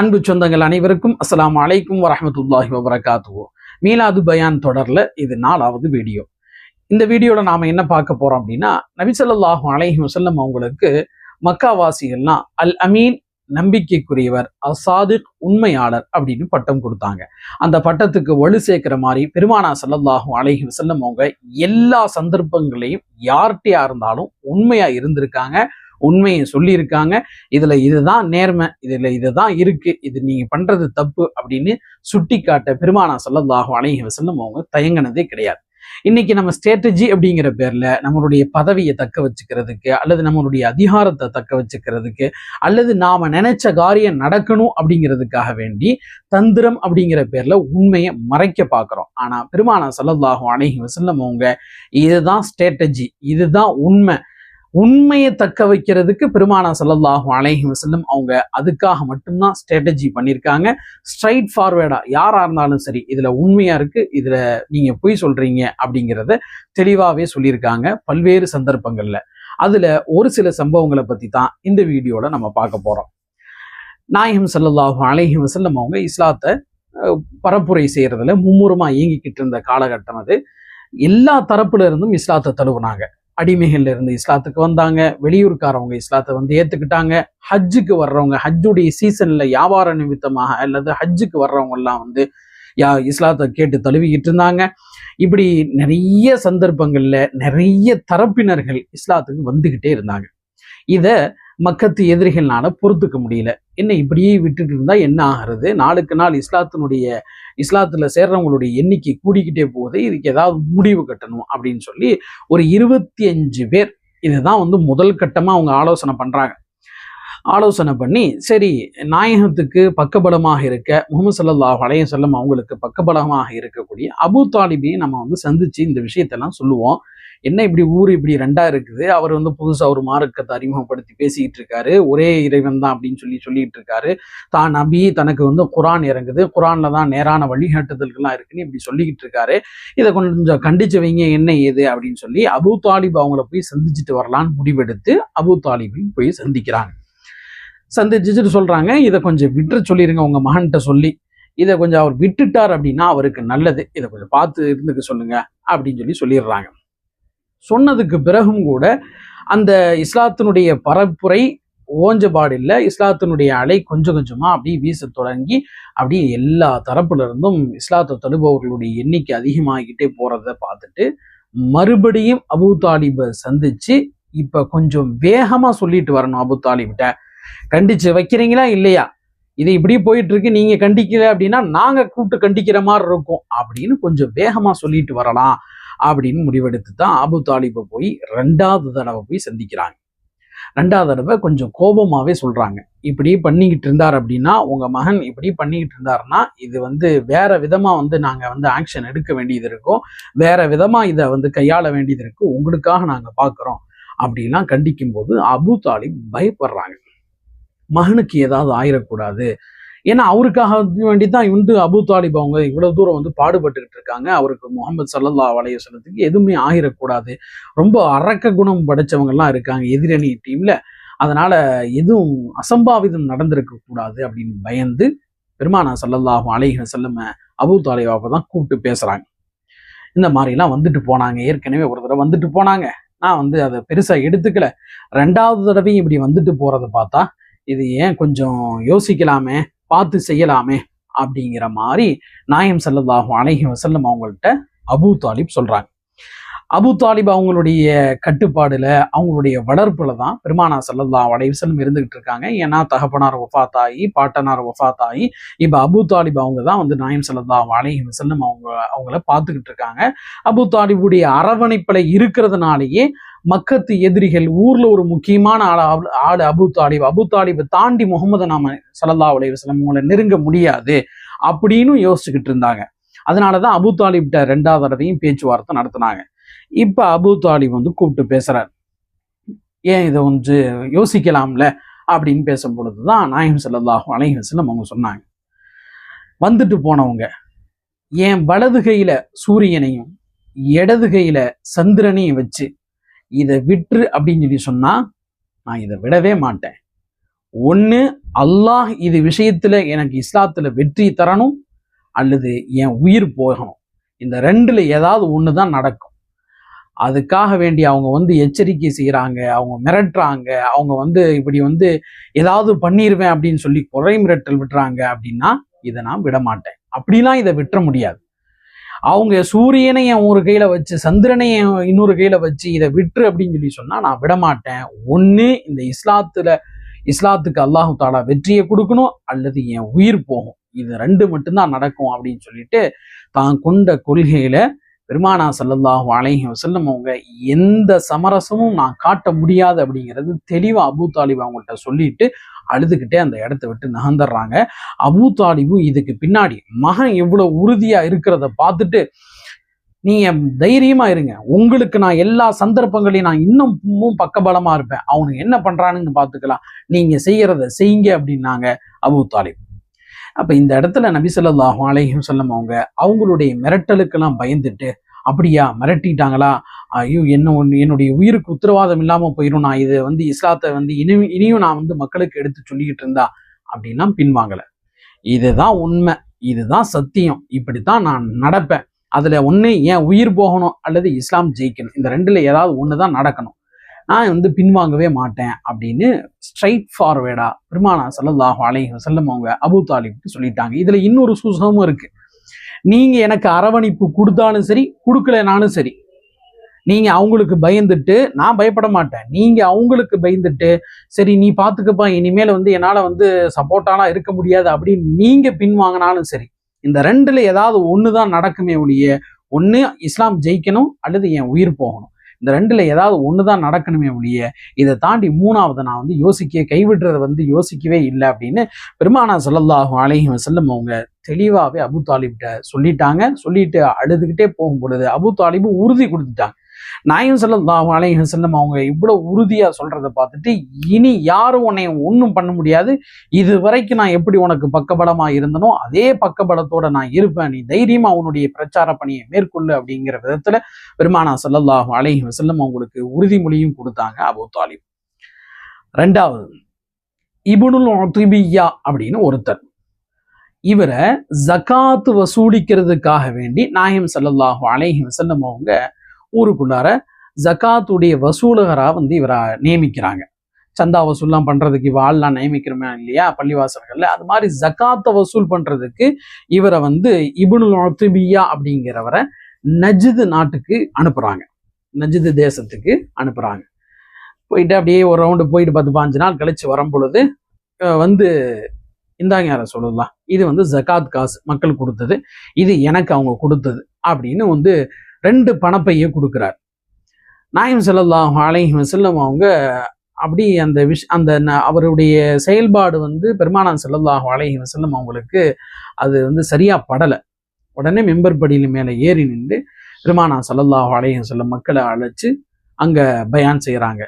அன்பு சொந்தங்கள் அனைவருக்கும் அஸ்லாம் அலைக்கும் வரமத்துல்லாஹி வபரகாத்துவோ மீலாது பயான் தொடர்ல இது நாலாவது வீடியோ. இந்த வீடியோவில் நாம என்ன பார்க்க போறோம் அப்படின்னா நபி அலைஹி வசல்லம் அவங்களுக்கு மக்காவாசிகள்லாம் அல் அமீன் நம்பிக்கைக்குரியவர் அசாதிக் உண்மையாளர் அப்படின்னு பட்டம் கொடுத்தாங்க. அந்த பட்டத்துக்கு வலு சேர்க்கிற மாதிரி பெருமானா சல்லல்லாஹும் அலைஹி வஸல்லம் அவங்க எல்லா சந்தர்ப்பங்களையும் யார்கிட்டயா இருந்தாலும் உண்மையா இருந்திருக்காங்க. உண்மையை சொல்லியிருக்காங்க. இதில் இதுதான் நேர்மை இதில் இதுதான் இருக்குது இது நீங்கள் பண்ணுறது தப்பு அப்படின்னு சுட்டி காட்ட பெருமானா ஸல்லல்லாஹு அலைஹி வசல்லம் அவங்க தயங்கினதே கிடையாது. இன்னைக்கு நம்ம ஸ்ட்ராட்டஜி அப்படிங்கிற பேர்ல நம்மளுடைய பதவியை தக்க வச்சுக்கிறதுக்கு அல்லது நம்மளுடைய அதிகாரத்தை தக்க வச்சுக்கிறதுக்கு அல்லது நாம நினைச்ச காரியம் நடக்கணும் அப்படிங்கிறதுக்காக வேண்டி தந்திரம் அப்படிங்கிற பேர்ல உண்மையை மறைக்க பார்க்குறோம். ஆனா பெருமானா ஸல்லல்லாஹு அணைகி வசல்லம் அவங்க இதுதான் ஸ்ட்ராட்டஜி இதுதான் உண்மை உண்மையை தக்க வைக்கிறதுக்கு பெருமானா ஸல்லல்லாஹு அலைஹி வசல்லம் அவங்க அதுக்காக மட்டும்தான் ஸ்ட்ராட்டஜி பண்ணியிருக்காங்க. ஸ்ட்ரைட் ஃபார்வேர்டா யாரா இருந்தாலும் சரி இதுல உண்மையா இருக்கு இதுல நீங்க பொய் சொல்றீங்க அப்படிங்கிறத தெளிவாகவே சொல்லியிருக்காங்க பல்வேறு சந்தர்ப்பங்கள்ல. அதுல ஒரு சில சம்பவங்களை பத்தி தான் இந்த வீடியோல நம்ம பார்க்க போறோம். நாயகம் ஸல்லல்லாஹு அலைஹி வசல்லம் அவங்க இஸ்லாத்தை பரப்புரை செய்யறதுல மும்முரமா இயங்கிக்கிட்டு இருந்த காலகட்டம் அது. எல்லா தரப்புல இருந்தும் இஸ்லாத்தை தழுவுனாங்க. அடிமைகள் இருந்து இஸ்லாத்துக்கு வந்தாங்க. வெளியூர்காரவங்க இஸ்லாத்தை வந்து ஏத்துக்கிட்டாங்க. ஹஜ்ஜுக்கு வர்றவங்க ஹஜ்ஜுடைய சீசன்ல வியாபார நிமித்தமாக அல்லது ஹஜ்ஜுக்கு வர்றவங்க எல்லாம் வந்து யா இஸ்லாத்தை கேட்டு தழுவிக்கிட்டு இருந்தாங்க இப்படி நிறைய சந்தர்ப்பங்கள்ல நிறைய தரப்பினர்கள் இஸ்லாத்துக்கு வந்துகிட்டே இருந்தாங்க. இதை மக்கத்து எதிரிகள்னால பொறுத்துக்க முடியல. என்ன இப்படியே விட்டுட்டு இருந்தா என்ன ஆகிறது? நாளுக்கு நாள் இஸ்லாத்தினுடைய இஸ்லாத்துல சேர்றவங்களுடைய எண்ணிக்கை கூடிக்கிட்டே போகுது. இதுக்கு ஏதாவது முடிவு கட்டணும் அப்படின்னு சொல்லி ஒரு இருபத்தி அஞ்சு பேர் இதுதான் வந்து முதல் கட்டமாக அவங்க ஆலோசனை பண்றாங்க. ஆலோசனை பண்ணி சரி நாயகத்துக்கு பக்கபலமாக இருக்க முகமது சல்லல்லாஹு அலைஹி செல்லம் அவங்களுக்கு பக்கபலமாக இருக்கக்கூடிய அபு தாலிபையும் நம்ம வந்து சந்திச்சு இந்த விஷயத்தெல்லாம் சொல்லுவோம். என்ன இப்படி ஊர் இப்படி ரெண்டா இருக்குது? அவர் வந்து புதுசாக ஒரு மார்க்கத்தை அறிமுகப்படுத்தி பேசிக்கிட்டு இருக்காரு. ஒரே இறைவன் தான் அப்படின்னு சொல்லி சொல்லிட்டு இருக்காரு. தான் நபி தனக்கு வந்து குரான் இறங்குது. குரான்ல தான் நேரான வழிகாட்டுதல்கள்லாம் இருக்குன்னு இப்படி சொல்லிக்கிட்டு இருக்காரு. இதை கொஞ்சம் கண்டிச்சவங்க என்ன ஏது அப்படின்னு சொல்லி அபூ தாலிப் அவங்கள போய் சந்திச்சுட்டு வரலான்னு முடிவெடுத்து அபூ தாலிபையும் போய் சந்திக்கிறாங்க. சந்திச்சுட்டு சொல்றாங்க இதை கொஞ்சம் விட்டு சொல்லிருங்க உங்க மகன்கிட்ட சொல்லி. இதை கொஞ்சம் அவர் விட்டுட்டார் அப்படின்னா அவருக்கு நல்லது. இதை கொஞ்சம் பார்த்து இருந்துக்க சொல்லுங்க அப்படின்னு சொல்லி சொல்லிடுறாங்க. சொன்னதுக்கு பிறகும் கூட அந்த இஸ்லாத்தினுடைய பரப்புரை ஓஞ்சபாடு இஸ்லாத்தினுடைய அலை கொஞ்சம் கொஞ்சமாக அப்படியே வீச தொடங்கி அப்படியே எல்லா தரப்புல இருந்தும் இஸ்லாத்தை தழுபவர்களுடைய எண்ணிக்கை அதிகமாகிக்கிட்டே போகிறத பார்த்துட்டு மறுபடியும் அபு தாலிபை சந்தித்து இப்போ கொஞ்சம் வேகமாக சொல்லிட்டு வரணும் அபு தாலிபிட்ட. கண்டிச்சு வைக்கிறீங்களா இல்லையா? இது இப்படி போயிட்டு இருக்கு நீங்க கண்டிக்கல அப்படின்னா நாங்க கூப்பிட்டு கண்டிக்கிற மாதிரி இருக்கும் அப்படின்னு கொஞ்சம் வேகமா சொல்லிட்டு வரலாம். அப்படின்னு முடிவெடுத்து தான் ஆபு தாலிபை போய் ரெண்டாவது தடவை போய் சந்திக்கிறாங்க. ரெண்டாவது தடவை கொஞ்சம் கோபமாவே சொல்றாங்க. இப்படி பண்ணிக்கிட்டு இருந்தார் அப்படின்னா உங்க மகன் இப்படி பண்ணிக்கிட்டு இருந்தாருன்னா இது வந்து வேற விதமா வந்து நாங்க வந்து ஆக்ஷன் எடுக்க வேண்டியது இருக்கும். வேற விதமா இதை வந்து கையாள வேண்டியது இருக்குது உங்களுக்காக நாங்க பார்க்குறோம் அப்படிலாம் கண்டிக்கும் போது அபு தாலிப் பயப்படுறாங்க. மகனுக்கு ஏதாவது ஆயிடக்கூடாது ஏன்னா அவருக்காக வேண்டி தான் வந்து அபு தாலிப் அவங்க இவ்வளவு தூரம் வந்து பாடுபட்டுக்கிட்டு இருக்காங்க. அவருக்கு முகமது சல்லல்லா அலைய சொல்லத்துக்கு எதுவுமே ஆகிடக்கூடாது ரொம்ப அரக்க குணம் படைச்சவங்கெல்லாம் இருக்காங்க எதிரணி டீம்ல. அதனால எதுவும் அசம்பாவிதம் நடந்திருக்க கூடாது அப்படின்னு பயந்து பெருமானா சல்லல்லாஹும் அலைஹி செல்லம அபு தாலிபாவை தான் கூப்பிட்டு பேசுறாங்க. இந்த மாதிரிலாம் வந்துட்டு போனாங்க. ஏற்கனவே ஒரு தடவை வந்துட்டு போனாங்க. நான் வந்து அதை பெருசாக எடுத்துக்கல. ரெண்டாவது தடவையும் இப்படி வந்துட்டு போகிறத பார்த்தா இது ஏன் கொஞ்சம் யோசிக்கலாமே? பார்த்து செய்யலாமே அப்படிங்கிற மாதிரி நாயம் செல்லதாகும் அணைகி வசல்லம் அவங்கள்ட்ட அபூ தாலிப் சொல்றாங்க. அபு தாலிப் அவங்களுடைய கட்டுப்பாடுல அவங்களுடைய வளர்ப்புல தான் பெருமானா ஸல்லல்லாஹு அலைஹி வஸல்லம் இருந்துகிட்டு இருக்காங்க. ஏன்னா தகப்பனார் ஒஃபாத்தாயி பாட்டனார் ஒஃபாத்தாயி இப்போ அபூ தாலிப் அவங்க தான் வந்து நாயம் ஸல்லல்லாஹு அலைஹி வஸல்லம் அவங்க அவங்கள பார்த்துக்கிட்டு இருக்காங்க. அபு தாலிபுடைய அரவணைப்பில் இருக்கிறதுனாலேயே மக்கத்து எதிரிகள் ஊர்ல ஒரு முக்கியமான ஆள் ஆள் அபு தாலிப். அபு தாலிபை தாண்டி முகமது நாம சல்லா அலைஹி உங்களை நெருங்க முடியாது அப்படின்னு யோசிச்சுக்கிட்டு இருந்தாங்க. அதனாலதான் அபு தாலிப்ட ரெண்டாவது தடவையும் பேச்சுவார்த்தை நடத்தினாங்க. இப்ப அபு தாலிப் வந்து கூப்பிட்டு பேசுறார். ஏன் இதை வந்து யோசிக்கலாம்ல அப்படின்னு பேசும் பொழுதுதான் நாயம் ஸல்லல்லாஹு அலைஹி அவங்க சொன்னாங்க. வந்துட்டு போனவங்க என் வலது கையில சூரியனையும் இடது கையில சந்திரனையும் வச்சு இதை விட்டுரு அப்படின்னு சொல்லி சொன்னால் நான் இதை விடவே மாட்டேன். ஒன்று அல்லாஹ் இது விஷயத்தில் எனக்கு இஸ்லாத்தில் வெற்றி தரணும் அல்லது என் உயிர் போகணும். இந்த ரெண்டில் ஏதாவது ஒன்று தான் நடக்கும். அதுக்காக வேண்டி அவங்க வந்து எச்சரிக்கை செய்கிறாங்க அவங்க மிரட்டுறாங்க அவங்க வந்து இப்படி வந்து ஏதாவது பண்ணிடுவேன் அப்படின்னு சொல்லி குறை மிரட்டல் விட்டுறாங்க அப்படின்னா இதை நான் விட மாட்டேன் அப்படிலாம் இதை விட்டுற முடியாது. அவங்க சூரியனை என் ஒரு கையில் வச்சு சந்திரனை இன்னொரு கையில் வச்சு இதை விட்டுரு அப்படின்னு சொல்லி சொன்னால் நான் விட மாட்டேன் இந்த இஸ்லாத்தில் இஸ்லாத்துக்கு அல்லாஹு தாலா வெற்றியை கொடுக்கணும் அல்லது என் உயிர் போகும். இது ரெண்டு மட்டும்தான் நடக்கும் அப்படின்னு சொல்லிட்டு தான் கொண்ட கொள்கையில் பெருமானா சல்லல்லாஹு அலைஹி வசல்லம் அவங்க எந்த சமரசமும் நான் காட்ட முடியாது அப்படிங்கிறது தெளிவாக அபூ தாலிப் அவங்கள்ட்ட சொல்லிட்டு அழுதுகிட்டே அந்த இடத்த விட்டு நகர்ந்துடுறாங்க. அபூ தாலிபும் இதுக்கு பின்னாடி மகன் எவ்வளோ உறுதியாக இருக்கிறத பார்த்துட்டு நீங்கள் தைரியமாக இருங்க. உங்களுக்கு நான் எல்லா சந்தர்ப்பங்களையும் நான் இன்னும் பக்கபலமாக இருப்பேன். அவனுக்கு என்ன பண்ணுறானுங்கன்னு பார்த்துக்கலாம். நீங்கள் செய்கிறத செய்யுங்க அப்படின்னாங்க அபு தாலிப். அப்போ இந்த இடத்துல நபி ஸல்லல்லாஹு அலைஹி அவங்க அவங்களுடைய மிரட்டலுக்கெல்லாம் பயந்துட்டு அப்படியா மிரட்டிட்டாங்களா? ஐயோ என்ன ஒன்று என்னுடைய உயிருக்கு உத்தரவாதம் இல்லாமல் போயிடும் நான் இது வந்து இஸ்லாத்தை வந்து இனி இனியும் நான் வந்து மக்களுக்கு எடுத்து சொல்லிக்கிட்டு இருந்தா? அப்படின்லாம் பின்வாங்கலை. இதுதான் உண்மை. இதுதான் சத்தியம். இப்படித்தான் நான் நடப்பேன். அதில் ஒன்று என் உயிர் போகணும் அல்லது இஸ்லாம் ஜெயிக்கணும்? இந்த ரெண்டில் ஏதாவது ஒன்று தான் நடக்கணும். நான் வந்து பின்வாங்கவே மாட்டேன் அப்படின்னு ஸ்ட்ரைட் ஃபார்வேர்டா பெருமானா ஸல்லல்லாஹு அலைஹி வஸல்லம் அவங்க அபு தாலிப்க்கு சொல்லிட்டாங்க. இதுல இன்னொரு சூசகமும் இருக்கு. நீங்க எனக்கு அரவணைப்பு கொடுத்தாலும் சரி கொடுக்கலனாலும் சரி நீங்க அவங்களுக்கு பயந்துட்டு நான் பயப்பட மாட்டேன். நீங்க அவங்களுக்கு பயந்துட்டு சரி நீ பாத்துக்கப்பா இனிமேல வந்து என்னால வந்து சப்போர்ட்டாலாம் இருக்க முடியாது அப்படின்னு நீங்க பின்வாங்கினாலும் சரி இந்த ரெண்டுல ஏதாவது ஒன்று தான் நடக்குமே ஒழிய ஒன்று இஸ்லாம் ஜெயிக்கணும் அல்லது என் உயிர் போகணும். இந்த ரெண்டுல ஏதாவது ஒன்று தான் நடக்கணுமே ஒழிய இதை தாண்டி மூணாவது நான் வந்து யோசிக்க கைவிடுறதை வந்து யோசிக்கவே இல்லை அப்படின்னு பெருமானா சொல்லல்லாகும் அழகி செல்லும் அவங்க தெளிவாகவே அபு தாலிப்கிட்ட சொல்லிட்டாங்க. சொல்லிட்டு அழுதுகிட்டே போகும் பொழுது அபு தாலிபு உறுதி கொடுத்துட்டாங்க. நாயும் ஸல்லல்லாஹு அலையும் வஸல்லம் அவங்க இவ்வளவு உறுதியா சொல்றதை பார்த்துட்டு இனி யாரும் உன்னை ஒன்றும் பண்ண முடியாது. இது வரைக்கும் நான் எப்படி உனக்கு பக்கபலமா இருந்தனோ அதே பக்கபலத்தோட நான் இருப்பேன். நீ தைரியமா அவனுடைய பிரச்சார பணியை மேற்கொள்ளு அப்படிங்கிற விதத்துல பெருமானா ஸல்லல்லாஹு அலைஹி வஸல்லம் அவங்களுக்கு உறுதிமொழியும் கொடுத்தாங்க அபு தாலிப். ரெண்டாவது இபுனுல் உத்பியா அப்படின்னு ஒருத்தர். இவரை ஜகாத்து வசூலிக்கிறதுக்காக வேண்டி நாயம் ஸல்லல்லாஹு அலைஹி வசல்லம் அவங்க ஊருக்குள்ளார ஜகாத்துடைய வசூலகரா வந்து இவரை நியமிக்கிறாங்க. சந்தா வசூல்லாம் பண்றதுக்கு இவ ஆள்லாம் நியமிக்கிறோமே இல்லையா? பள்ளிவாசல்கள்ல. அது மாதிரி ஜகாத்தை வசூல் பண்றதுக்கு இவரை வந்து இபுனுல் உத்பியா அப்படிங்கிறவரை நஜிது நாட்டுக்கு அனுப்புறாங்க. நஜிது தேசத்துக்கு அனுப்புறாங்க. போயிட்டு அப்படியே ஒரு ரவுண்டு போயிட்டு பத்து பாஞ்சு நாள் கழிச்சு வரும் பொழுது வந்து இந்தாங்க யாரை சொல்லலாம்? இது வந்து ஜகாத் காசு மக்கள் கொடுத்தது. இது எனக்கு அவங்க கொடுத்தது அப்படின்னு வந்து ரெண்டு பணப்பையை கொடுக்குறார். நாயம் ஸல்லல்லாஹு அலைஹி வஸல்லம் அவங்க அப்படி அந்த விஷ் அந்த ந- அவருடைய செயல்பாடு வந்து பெருமானான் ஸல்லல்லாஹு அலைஹி வஸல்லம் அவங்களுக்கு அது வந்து சரியாக படலை. உடனே மெம்பர் படியில் மேலே ஏறி நின்று பெருமானா ஸல்லல்லாஹு அலைஹி வஸல்லம் மக்களை அழைச்சி அங்கே பயான் செய்கிறாங்க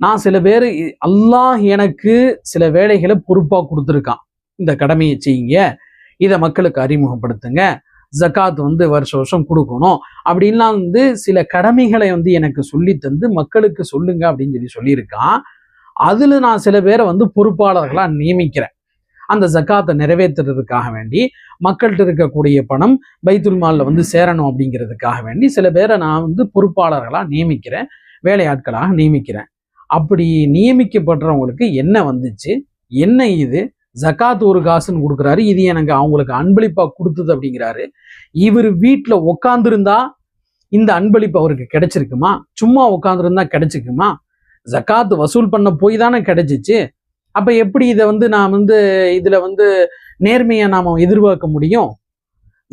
நான் சில பேர் அல்லாஹ் எனக்கு சில வேலைகளை பொறுப்பாக கொடுத்துருக்கான். இந்த கடமையை செய்யுங்க. இதை மக்களுக்கு அறிமுகப்படுத்துங்க. ஜக்காத் வந்து வருஷம் வருஷம் கொடுக்கணும். அப்படின்லாம் வந்து சில கடமைகளை வந்து எனக்கு சொல்லி தந்து மக்களுக்கு சொல்லுங்க அப்படின்னு சொல்லி சொல்லியிருக்கான். அதில் நான் சில பேரை வந்து பொறுப்பாளர்களாக நியமிக்கிறேன். அந்த ஜக்காத்தை நிறைவேற்றுறதுக்காக வேண்டி மக்கள்கிட்ட இருக்கக்கூடிய பணம் பைத்துல் மாலில் வந்து சேரணும் அப்படிங்கிறதுக்காக வேண்டி சில பேரை நான் வந்து பொறுப்பாளர்களாக நியமிக்கிறேன் வேலையாட்களாக நியமிக்கிறேன். அப்படி நியமிக்கப்படுறவங்களுக்கு என்ன வந்துச்சு? என்ன இது? ஜக்காத் ஒரு காசுன்னு கொடுக்குறாரு. இது எனக்கு அவங்களுக்கு அன்பளிப்பாக கொடுத்தது அப்படிங்கிறாரு. இவர் வீட்டில் உக்காந்துருந்தா இந்த அன்பளிப்பு அவருக்கு கிடைச்சிருக்குமா? சும்மா உட்காந்துருந்தா கிடைச்சிக்குமா ஜக்காத் வசூல் பண்ண போய் தானே கிடைச்சிச்சு. அப்போ எப்படி இதை வந்து நான் வந்து இதில் வந்து நேர்மையை நாம் எதிர்பார்க்க முடியும்?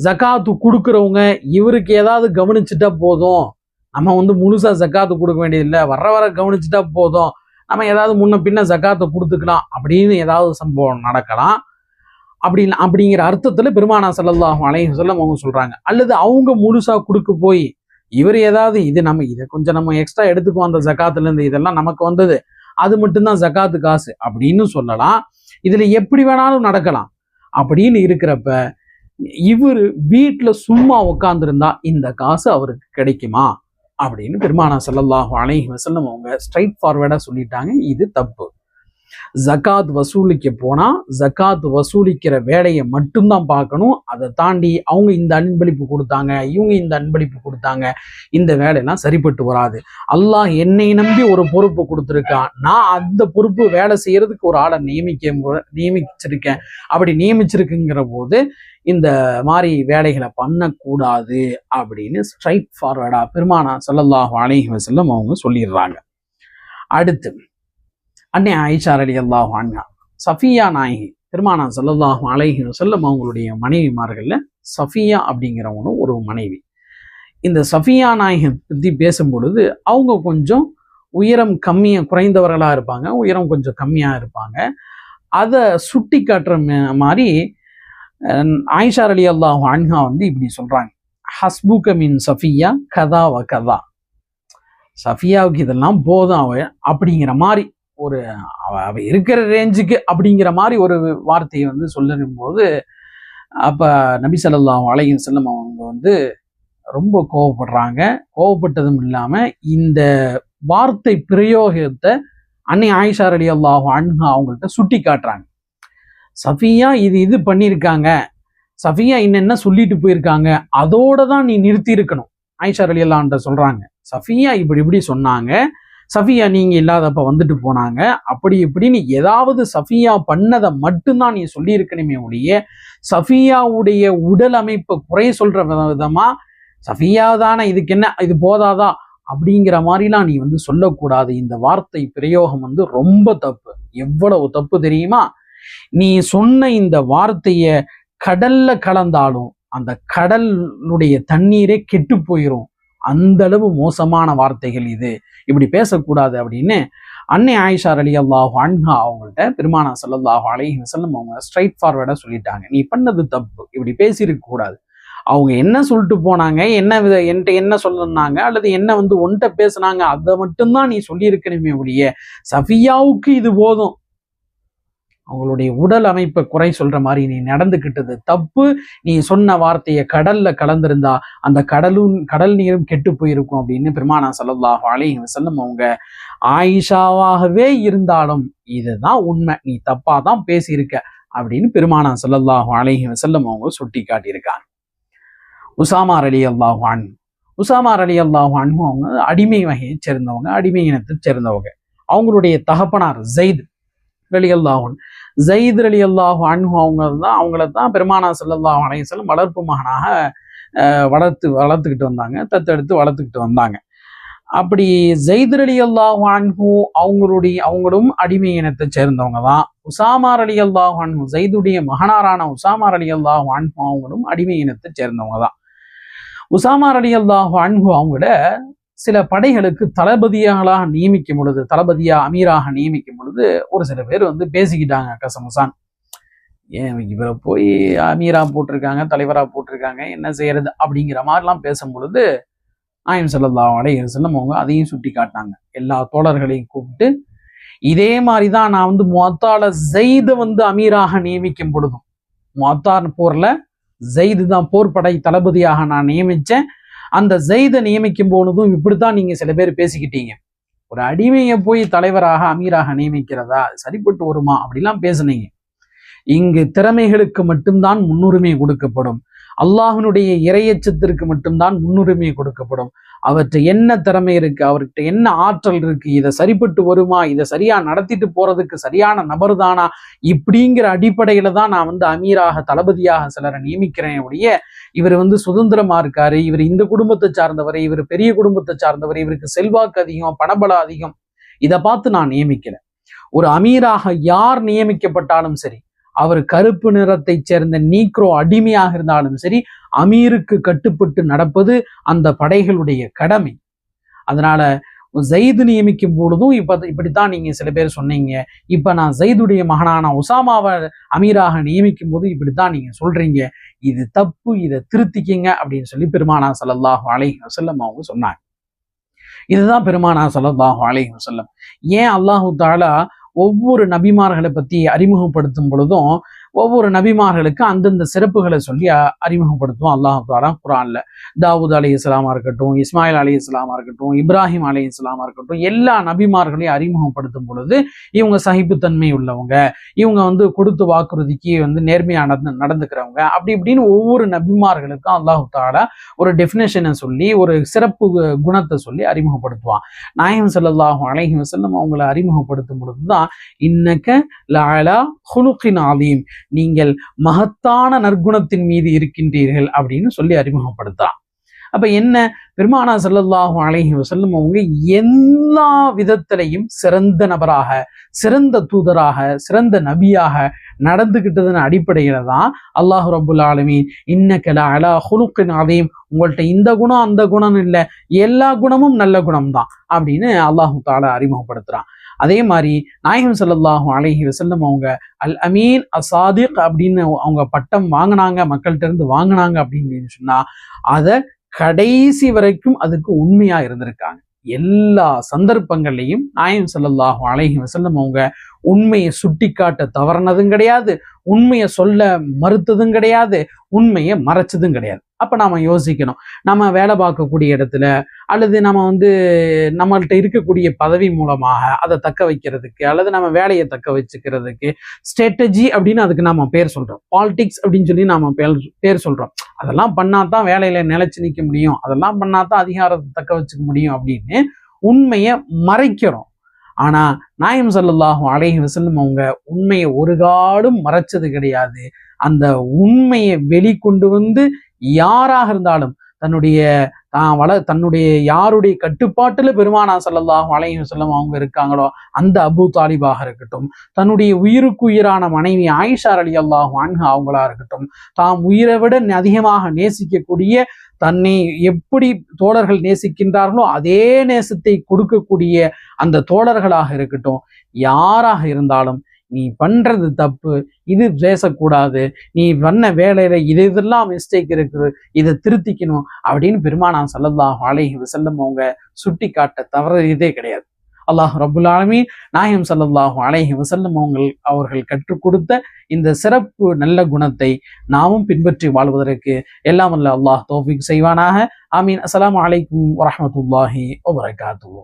ஜக்காத்து கொடுக்குறவங்க இவருக்கு ஏதாவது கவனிச்சுட்டா போதும். நம்ம வந்து முழுசாக ஜக்காத்து கொடுக்க வேண்டியதில்லை. வர வர கவனிச்சுட்டா போதும். நம்ம ஏதாவது முன்ன பின்ன ஜக்காத்தை கொடுத்துக்கலாம் அப்படின்னு ஏதாவது சம்பவம் நடக்கலாம். அப்படின்னு அப்படிங்கிற அர்த்தத்தில் பெருமானா செல்லல்லாகும் அலைஹி சொல்ல அவங்க சொல்கிறாங்க அல்லது அவங்க முழுசாக கொடுக்க போய் இவர் ஏதாவது இது நம்ம இதை கொஞ்சம் நம்ம எக்ஸ்ட்ரா எடுத்துக்குவோம் அந்த ஜக்காத்துலேருந்து இதெல்லாம் நமக்கு வந்தது. அது மட்டும்தான் ஜக்காத்து காசு அப்படின்னு சொல்லலாம். இதில் எப்படி வேணாலும் நடக்கலாம். அப்படின்னு இருக்கிறப்ப இவர் வீட்டில் சும்மா உட்காந்துருந்தா இந்த காசு அவருக்கு கிடைக்குமா? அப்படின்னு பெருமானா சல்லல்லாஹு அலைஹி வசல்லம் அவங்க ஸ்ட்ரைட் ஃபார்வேர்டாக சொல்லிட்டாங்க. இது தப்பு. ஜகாத் வசூலிக்க போனால் ஜகாத் வசூலிக்கிற வேலையை மட்டும்தான் பார்க்கணும். அதை தாண்டி அவங்க இந்த அன்பளிப்பு கொடுத்தாங்க இவங்க இந்த அன்பளிப்பு கொடுத்தாங்க இந்த வேலையெல்லாம் சரிப்பட்டு வராது. அல்லாஹ் என்னை நம்பி ஒரு பொறுப்பு கொடுத்துருக்கான் நான் அந்த பொறுப்பு வேலை செய்யறதுக்கு ஒரு ஆளை நியமிக்க மு- நியமிச்சிருக்கேன். அப்படி நியமிச்சிருக்குங்கிற போது இந்த மாதிரி வேலைகளை பண்ணக்கூடாது அப்படின்னு ஸ்ட்ரைட் ஃபார்வர்டாக பெருமானா ஸல்லல்லாஹு அலைஹி செல்லும் அவங்க சொல்லிடுறாங்க. அடுத்து அன்னை ஆயிஷா அலி அல்லாஹ் அண்ணா சஃபியா நாயகி பெருமானா ஸல்லல்லாஹு அலைஹி செல்லும் அவங்களுடைய மனைவிமார்களில் சஃபியா அப்படிங்கிறவங்களும் ஒரு மனைவி. இந்த சஃபியா நாயகி பற்றி பேசும் பொழுது அவங்க கொஞ்சம் உயரம் கம்மியாக குறைந்தவர்களாக இருப்பாங்க உயரம் கொஞ்சம் கம்மியாக இருப்பாங்க. அதை சுட்டி காட்டுற மாதிரி ஆயிஷா அலி அல்லாஹ் அன்ஹா வந்து இப்படி சொல்றாங்க. ஹஸ்புக மின் சஃபியா கதா வ கதா. சஃபியாவுக்கு இதெல்லாம் போதும். அவ அப்படிங்கிற மாதிரி ஒரு அவ அவ இருக்கிற ரேஞ்சுக்கு அப்படிங்கிற மாதிரி ஒரு வார்த்தையை வந்து சொல்லும் போது அப்ப நபி சல்லாஹ் அலைஹி செல்லம் அவங்க வந்து ரொம்ப கோவப்படுறாங்க. கோவப்பட்டதும் இல்லாமல் இந்த வார்த்தை பிரயோகத்தை அன்னை ஆயிஷா அலி அல்லாஹ் அன்ஹா அவங்கள்ட்ட சுட்டி காட்டுறாங்க சஃபியா இது இது பண்ணியிருக்காங்க. சஃபியா என்னென்ன சொல்லிட்டு போயிருக்காங்க அதோட தான் நீ நிறுத்தி இருக்கணும். ஆயிஷா அலி அல்லான்ட்ட சொல்றாங்க சஃபியா இப்படி இப்படி சொன்னாங்க. சஃபியா நீங்க இல்லாதப்ப வந்துட்டு போனாங்க. அப்படி இப்படின்னு ஏதாவது சஃபியா பண்ணதை மட்டும்தான் நீ சொல்லியிருக்கணுமே ஒழிய சஃபியாவுடைய உடல் அமைப்பை குறை சொல்ற வித- விதமா சஃபியா தானே இதுக்கு என்ன இது போதாதா? அப்படிங்கிற மாதிரிலாம் நீ வந்து சொல்லக்கூடாது. இந்த வார்த்தை பிரயோகம் வந்து ரொம்ப தப்பு. எவ்வளவு தப்பு தெரியுமா? நீ சொன்ன இந்த வார்த்தைய கடல்ல கலந்தாலும் அந்த கடலுடைய தண்ணீரே கெட்டு போயிரும். அந்த அளவு மோசமான வார்த்தைகள் இது. இப்படி பேசக்கூடாது அப்படின்னு அன்னை ஆயிஷா அலி அல்லாஹ் அன்ஹா அவங்கள்ட்ட பெருமானா சல்லாஹ் அலைஹி அவங்க ஸ்ட்ரைட் ஃபார்வர்டா சொல்லிட்டாங்க. நீ பண்ணது தப்பு. இப்படி பேசியிருக்க கூடாது. அவங்க என்ன சொல்லிட்டு போனாங்க என்ன வித என்கிட்ட என்ன சொல்லுனாங்க அல்லது என்ன வந்து ஒன்ட்ட பேசுனாங்க அதை மட்டும்தான் நீ சொல்லியிருக்கணுமே ஒழிய சஃபியாவுக்கு இது போதும். அவங்களுடைய உடல் அமைப்பை குறை சொல்ற மாதிரி நீ நடந்துக்கிட்டது தப்பு. நீ சொன்ன வார்த்தையை கடல்ல கலந்திருந்தா அந்த கடலும் கடல் நீரும் கெட்டு போயிருக்கும் அப்படின்னு பெருமானா சல்லாஹ் அலைஹி வஸல்லம் அவங்க ஆயிஷாவாகவே இருந்தாலும் இதுதான் உண்மை. நீ தப்பா தான் பேசியிருக்க அப்படின்னு பெருமானா சல்லாஹ் அலைஹி வஸல்லம் அவங்க சுட்டி காட்டியிருக்காங்க உசாமார் அலி அல்லாஹான் உசாமார் அலி அல்லாஹு அவங்க அடிமை வகையை சேர்ந்தவங்க அடிமை இனத்தை சேர்ந்தவங்க. அவங்களுடைய தகப்பனார் ஜெயித் அலி அல்லாஹன் ஜெயித் அலி அல்லாஹு அன்ஹு அவங்க தான் அவங்கள தான் பெருமானா செல்லல்லா அலைஹி வளர்ப்பு மகனாக வளர்த்து வளர்த்துக்கிட்டு வந்தாங்க. தத்தெடுத்து வளர்த்துக்கிட்டு வந்தாங்க. அப்படி ஜெயித் அலி அல்லாஹு அன்ஹு அவங்களுடைய அவங்களும் அடிமை இனத்தை சேர்ந்தவங்க தான் உசாமார் அலி அல்லாஹு அன்ஹு ஜெயிதுடைய மகனாரான உசாமார் அலி அல்லாஹு அன்ஹு அவங்களும் அடிமை இனத்தை சேர்ந்தவங்க தான் உசாமார் அலி அல்லாஹு அன்ஹு அவங்கள சில படைகளுக்கு தளபதியாளாக நியமிக்கும் பொழுது தளபதியா அமீராக நியமிக்கும் பொழுது ஒரு சில பேர் வந்து பேசிக்கிட்டாங்க கசமுசான் ஏன் இவரை போய் அமீரா போட்டிருக்காங்க தலைவராக போட்டிருக்காங்க என்ன செய்யறது அப்படிங்கிற மாதிரிலாம் பேசும் பொழுது நாயம் ஸல்லல்லாஹு அலைஹி அவங்க அதையும் சுட்டி காட்டினாங்க எல்லா தோழர்களையும் கூப்பிட்டு இதே மாதிரி தான் நான் வந்து மொத்தால ஜெயித வந்து அமீராக நியமிக்கும் பொழுதும் மொத்தார் போர்ல ஜெயிது தான் போர்படை தளபதியாக நான் நியமிச்சேன் அந்த ஜெயிதை நியமிக்கும் பொழுதும் இப்படித்தான் நீங்க சில பேர் பேசிக்கிட்டீங்க. ஒரு அடிமையை போய் தலைவராக அமீராக நியமிக்கிறதா? சரிப்பட்டு வருமா? அப்படிலாம் பேசுனீங்க. இங்கு திறமைகளுக்கு மட்டும்தான் முன்னுரிமை கொடுக்கப்படும். அல்லாஹினுடைய இரையச்சத்திற்கு மட்டும்தான் முன்னுரிமை கொடுக்கப்படும். அவற்றை என்ன திறமை இருக்கு? அவர்கிட்ட என்ன ஆற்றல் இருக்கு? இதை சரிப்பட்டு வருமா? இதை சரியா நடத்திட்டு போறதுக்கு சரியான நபர் தானா? இப்படிங்கிற அடிப்படையில தான் நான் வந்து அமீராக தளபதியாக சிலரை நியமிக்கிறேன் உடைய இவர் வந்து சுதந்திரமா இருக்காரு. இவர் இந்த குடும்பத்தை சார்ந்தவர் இவர் பெரிய குடும்பத்தை சார்ந்தவர் இவருக்கு செல்வாக்கு அதிகம் பணபலம் அதிகம். இதை பார்த்து நான் நியமிக்கிறேன். ஒரு அமீராக யார் நியமிக்கப்பட்டாலும் சரி அவர் கருப்பு நிறத்தை சேர்ந்த நீக்ரோ அடிமையாக இருந்தாலும் சரி அமீருக்கு கட்டுப்பட்டு நடப்பது அந்த படைகளுடைய கடமை. அதனால ஜெயிது நியமிக்கும் பொழுதும் இப்ப இப்படித்தான் நீங்க சில பேர் சொன்னீங்க. இப்ப நான் ஜெயிதுடைய மகனான உசாமாவை அமீராக நியமிக்கும் போது இப்படித்தான் நீங்க சொல்றீங்க. இது தப்பு இதை திருத்திக்கிங்க அப்படின்னு சொல்லி பெருமானா சல்லாஹ் அலைஹி வசல்லம் அவங்க சொன்னாங்க. இதுதான் பெருமானா சல்லாஹ் அலைஹி வசல்லம் ஏன் அல்லாஹு தாலா ஒவ்வொரு நபிமார்களை பத்தி அறிமுகப்படுத்தும் பொழுதும் ஒவ்வொரு நபிமார்களுக்கும் அந்தந்த சிறப்புகளை சொல்லி அறிமுகப்படுத்துவோம். அல்லாஹாலா குரான்ல தாவூத் அலி இஸ்லாமா இருக்கட்டும் இஸ்மாயில் அலி இஸ்லாமா இருக்கட்டும் இப்ராஹிம் அலி இஸ்லாமா இருக்கட்டும் எல்லா நபிமார்களையும் அறிமுகப்படுத்தும் பொழுது இவங்க சகிப்புத்தன்மை உள்ளவங்க இவங்க வந்து கொடுத்து வாக்குறுதிக்கு வந்து நேர்மையா நடந்து நடந்துக்கிறவங்க. அப்படி இப்படின்னு ஒவ்வொரு நபிமார்களுக்கும் அல்லாஹு தாலா ஒரு டெஃபினேஷனை சொல்லி ஒரு சிறப்பு குணத்தை சொல்லி அறிமுகப்படுத்துவான். நாயகம் ஸல்லல்லாஹு அலைஹி வசல்லம் அவங்களை அறிமுகப்படுத்தும் பொழுதுதான் இன்னக்க லாலா ஹுலுகின் ஆலீம் நீங்கள் மகத்தான நற்குணத்தின் மீது இருக்கின்றீர்கள் அப்படின்னு சொல்லி அறிமுகப்படுத்துறான். அப்ப என்ன? பெருமானா செல்லல்லாஹு அழகி வஸல்லம் அவங்க எல்லா விதத்திலையும் சிறந்த நபராக சிறந்த தூதராக சிறந்த நபியாக நடந்துகிட்டதன் அடிப்படையில தான் அல்லாஹு ரபுல் ஆலமீன் இன்னக்க அலா ஹுலுக்கின் அதையும் உங்கள்ட்ட இந்த குணம் அந்த குணம் இல்லை எல்லா குணமும் நல்ல குணம் தான் அப்படின்னு அல்லாஹு தாலா அறிமுகப்படுத்துறான். அதே மாதிரி நாயகம் சல்லாஹும் அலைஹி வசல்லம் அவங்க அல் அமீன் அசாதிக் அப்படின்னு அவங்க பட்டம் வாங்கினாங்க மக்கள்கிட்ட இருந்து வாங்கினாங்க அப்படின்னு சொன்னா அதை கடைசி வரைக்கும் அதுக்கு உண்மையா இருந்திருக்காங்க. எல்லா சந்தர்ப்பங்கள்லையும் நாயம் ஸல்லல்லாஹு அலைஹி வசல்லம் அவங்க உண்மையை சுட்டிக்காட்ட தவறுனதும் கிடையாது. உண்மையை சொல்ல மறுத்ததும் கிடையாது உண்மையை மறைச்சதும் கிடையாது. அப்போ நாம் யோசிக்கணும். நம்ம வேலை பார்க்கக்கூடிய இடத்துல அல்லது நம்ம வந்து நம்மள்கிட்ட இருக்கக்கூடிய பதவி மூலமாக அதை தக்க வைக்கிறதுக்கு அல்லது நம்ம வேலையை தக்க வச்சுக்கிறதுக்கு ஸ்ட்ராட்டஜி அப்படின்னு அதுக்கு நாம் பேர் சொல்கிறோம் பாலிடிக்ஸ் அப்படின்னு சொல்லி நம்ம பேர் பேர் சொல்கிறோம் அதெல்லாம் பண்ணால் தான் வேலையில் நிலச்சி நிற்க முடியும். அதெல்லாம் பண்ணால் தான் அதிகாரத்தை தக்க வச்சுக்க முடியும் அப்படின்னு உண்மையை மறைக்கிறோம். ஆனா நாயம் சல்லாஹும் அலைஹி வசல்லம் அவங்க உண்மையை ஒரு காடும் மறைச்சது கிடையாது. அந்த உண்மையை வெளிக்கொண்டு வந்து யாராக இருந்தாலும் தன்னுடைய தான் வள தன்னுடைய யாருடைய கட்டுப்பாட்டில் பெருமானா ஸல்லல்லாஹு அலைஹி வஸல்லம் அவங்க இருக்காங்களோ அந்த அபூ தாலிபாக இருக்கட்டும் தன்னுடைய உயிருக்கு உயிரான மனைவி ஆயிஷா அலி அல்லாஹ் அன்ஹா அவங்களா இருக்கட்டும் தாம் உயிரை விட அதிகமாக நேசிக்கக்கூடிய தன்னை எப்படி தோழர்கள் நேசிக்கின்றார்களோ அதே நேசத்தை கொடுக்கக்கூடிய அந்த தோழர்களாக இருக்கட்டும். யாராக இருந்தாலும் நீ பண்றது தப்பு இது பேசக்கூடாது நீ பண்ண வேலையில இது இதெல்லாம் மிஸ்டேக் இருக்குது இதை திருத்திக்கணும் அப்படின்னு பெருமானா ஸல்லல்லாஹு அலைஹி வஸல்லம் அவங்க சுட்டி காட்ட தவறியதே கிடையாது. அல்லாஹ் ரபுல் ஆலமீன் நாயம் சல்லாஹு அலஹி வசல்லம் அவங்கள் அவர்கள் கற்றுக் கொடுத்த இந்த சிறப்பு நல்ல குணத்தை நாமும் பின்பற்றி வாழ்வதற்கு எல்லாம் அல்ல அல்லாஹ் தோஃபிக் செய்வானாக. ஆமீன். அஸ்லாம் அலைக்கும் வரமத்துல்லாஹி வபரகாத்துஹு.